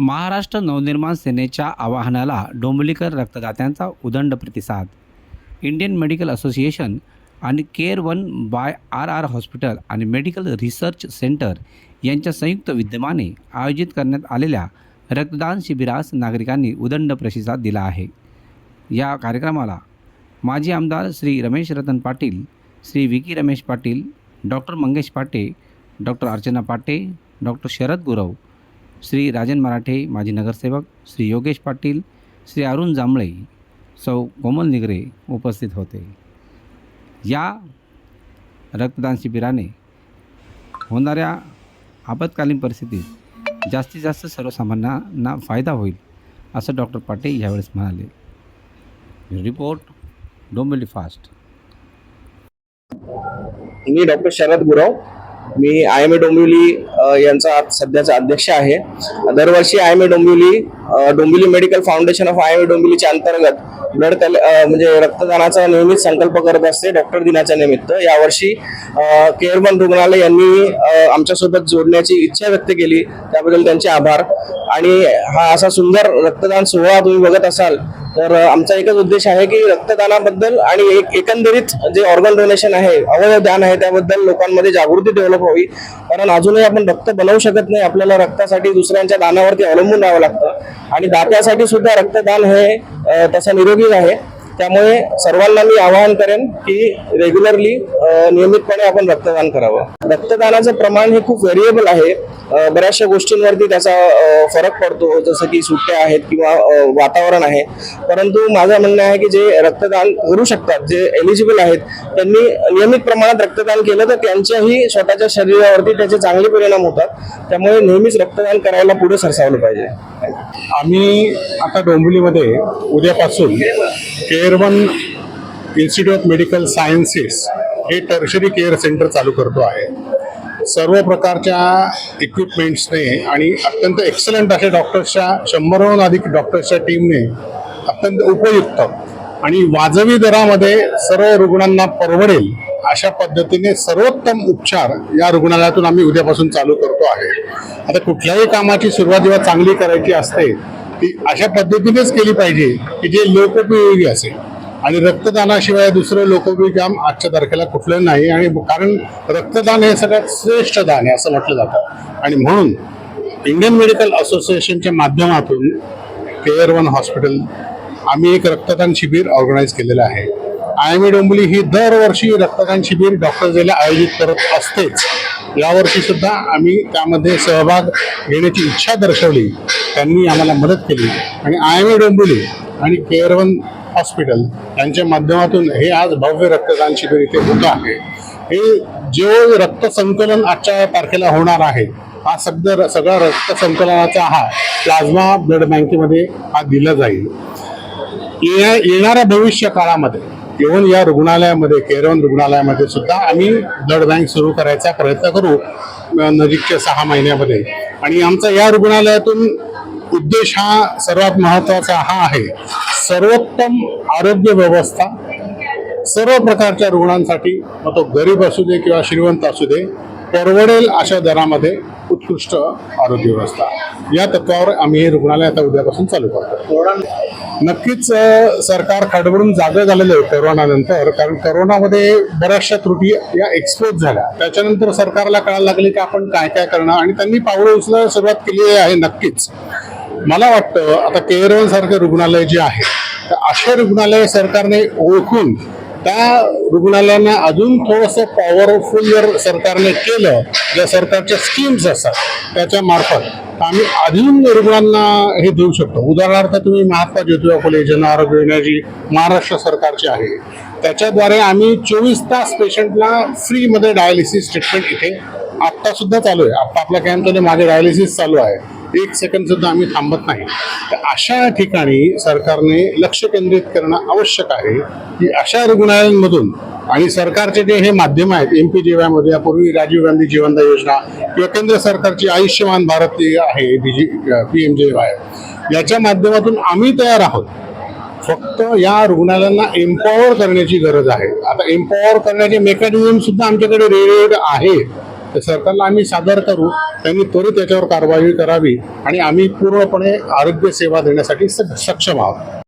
महाराष्ट्र नवनिर्माण सेनेच्या आवाहनाला डोंबलीकर रक्तदात्यांचा उदंड प्रतिसाद. इंडियन मेडिकल असोसिएशन आणि care one by R R hospital आणि मेडिकल रिसर्च सेंटर यांच्या संयुक्त विद्यमाने आयोजित करण्यात आलेल्या रक्तदान शिबिरास नागरिकांनी उदंड प्रतिसाद दिला आहे. या कार्यक्रमाला माजी आमदार Shri Ramesh Ratan Patil Shri Vicky Ramesh Patil doctor Mangesh Pate doctor Archana Pate doctor Sharad Gurav Shri Rajan Marathe माजी नगरसेवक श्री योगेश पाटील श्री अरुण जांभळे सौ कोमल निगरे उपस्थित होते. या रक्तदान शिबिराने होणाऱ्या आपत्कालीन परिस्थितीत जास्तीत जास्त सर्वसामान्यांना फायदा होईल असं डॉक्टर पाटे यावेळेस म्हणाले. Report Dombivli fast. मी डॉक्टर शरद गुरव मी आय एम ए डोंबिवली यांचा सध्याचा अध्यक्ष आहे. दरवर्षी I M A Dombivli Dombivli medical foundation of I M A डोंबिवलीच्या अंतर्गत ब्लड कल म्हणजे रक्तदानाचा नियमित संकल्प करत असते डॉक्टर दिनाच्या निमित्त. यावर्षी केअरमन रुग्णालय यांनी आमच्यासोबत जोडण्याची इच्छा व्यक्त केली. त्याबद्दल त्यांचे आभार. आणि हा असा सुंदर रक्तदान सोहळा तुम्ही बघत असाल तर आमचा एकच उद्देश आहे की रक्तदानाबद्दल आणि एक एकंदरीत जे ऑर्गन डोनेशन आहे अवयव दान आहे त्याबद्दल लोकांमध्ये जागृती डेव्हलप व्हावी. कारण अजूनही आपण रक्त बनवू शकत नाही. आपल्याला रक्तासाठी दुसऱ्यांच्या दानावरती अवलंबून राहावं लागतं. आणि दात्यासाठी सुद्धा रक्तदान हे तसा तसं निरोगी आहे. त्यामुळे सर्वांना मी आवाहन करेन की रेग्युलरली नियमितपणे आपण रक्तदान करावं. रक्तदानाचं प्रमाण हे खूप व्हेरिएबल आहे. बऱ्याचशा गोष्टींवरती त्याचा फरक पडतो. जसं की सुट्ट्या आहेत किंवा वातावरण आहे. परंतु माझं म्हणणं आहे की जे रक्तदान करू शकतात जे एलिजिबल आहेत त्यांनी नियमित प्रमाणात रक्तदान केलं तर त्यांच्याही स्वतःच्या शरीरावरती त्याचे चांगले परिणाम होतात. त्यामुळे नेहमीच रक्तदान करायला पुढे सरसावलं पाहिजे. आम्ही आता डोंबिवलीमध्ये उद्यापासून care one institute of medical sciences हे टर्शरी केअर सेंटर चालू करतो आहे. सर्व प्रकारच्या इक्विपमेंट्सने आणि अत्यंत एक्सलंट अशा डॉक्टर्सच्या शंभरहून अधिक डॉक्टर्सच्या टीमने अत्यंत उपयुक्त आणि वाजवी दरामध्ये सर्व रुग्णांना परवडेल अशा पद्धतीने सर्वोत्तम उपचार या रुग्णालयातून आम्ही उद्यापासून चालू करतो आहे. आता कुठल्याही कामाची सुरुवात जेव्हा चांगली करायची असते ती अशा पद्धतीनेच केली पाहिजे की जे लोकोपयोगी असेल. आणि रक्तदानाशिवाय दुसरं लोकोपयोगी काम आजच्या तारखेला कुठलं नाही आणि कारण रक्तदान हे सगळ्यात श्रेष्ठ दान आहे असं म्हटलं जातं. आणि म्हणून इंडियन मेडिकल असोसिएशनच्या माध्यमातून केअर वन हॉस्पिटल आम्ही एक रक्तदान शिबिर ऑर्गनाईज केलेलं आहे. आय एम ए ही दरवर्षी रक्तदान शिबिर डॉक्टर जेला आयोजित करत असतेच. यावर्षी सुद्धा आम्ही त्यामध्ये सहभाग घेण्याची इच्छा दर्शवली. त्यांनी आम्हाला मदत केली. आणि आय एम ए डोंबिवली आणि केअरवन हॉस्पिटल यांच्या माध्यमातून हे आज भव्य रक्तदान शिबिर इथे होत आहे. हे जो रक्त संकलन आजच्या तारखेला होणार आहे हा सगळं सगळा रक्त संकलनाचा हा प्लाझ्मा ब्लड बँकेमध्ये हा दिला जाईल. येण्या येणाऱ्या भविष्य काळामध्ये इव्हन या रुग्णालयामध्ये केरवन रुग्णालयामध्ये सुद्धा आम्ही ब्लड बँक सुरू करायचा प्रयत्न करू नजीकच्या सहा महिन्यामध्ये. आणि आमचा या रुग्णालयातून उद्देश हा सर्वात महत्त्वाचा हा आहे. सर्वोत्तम आरोग्य व्यवस्था सर्व प्रकारच्या रुग्णांसाठी मग तो गरीब असू दे किंवा श्रीमंत असू दे परवडेल अशा दरामध्ये उत्कृष्ट आरोग्य व्यवस्था. या तत्वावर आम्ही हे रुग्णालय आता उद्यापासून चालू करतो नक्कीच सरकार खडबडून जागं झालेलं आहे करोनानंतर कारण कोरोनामध्ये बऱ्याचशा त्रुटी या एक्सपोज झाल्या. त्याच्यानंतर सरकारला कळायला लागले की आपण काय काय करणार आणि त्यांनी पावलं उचलायला सुरुवात केली आहे नक्कीच. मला वाटतं आता केरळ सारखे रुग्णालय जे आहे तर असे रुग्णालय सरकारने ओळखून त्या रुग्णालयांना अजून थोडंसं पॉवरफुल जर सरकारने केलं ज्या सरकारच्या स्कीम्स असतात त्याच्या मार्फत आम्ही अजून रुग्णांना हे देऊ शकतो. उदाहरणार्थ तुम्ही महात्मा ज्योतिबा फुले जन आरोग्य योजना जी महाराष्ट्र सरकारची आहे. त्याच्याद्वारे आम्ही चोवीस तास पेशंटला फ्रीमध्ये डायलिसिस ट्रीटमेंट इथे आत्तासुद्धा चालू आहे. आत्ता आपल्या कॅम्पमध्ये माझे डायलिसिस चालू आहे. एक सेकंड सुद्धा आम्ही थांबत नाही. तर अशा ठिकाणी सरकारने लक्ष केंद्रित करणं आवश्यक आहे की अशा रुग्णालयांमधून आणि सरकारचे जे हे माध्यम आहेत एम पी जे वायमध्ये यापूर्वी राजीव गांधी जीवनदा योजना किंवा केंद्र सरकारची आयुष्यमान भारत जी आहे पी एम जे वाय याच्या माध्यमातून आम्ही तयार आहोत. फक्त या रुग्णालयांना एम्पॉवर करण्याची गरज आहे. आता एम्पॉवर करण्याचे मेकॅनिझम सुद्धा आमच्याकडे रेडिएट आहे. तर सरकारला आम्ही सादर करू त्यांनी त्वरित याच्यावर कारवाई करावी आणि आम्ही पूर्णपणे आरोग्य सेवा देण्यासाठी स- सक्षम आहोत.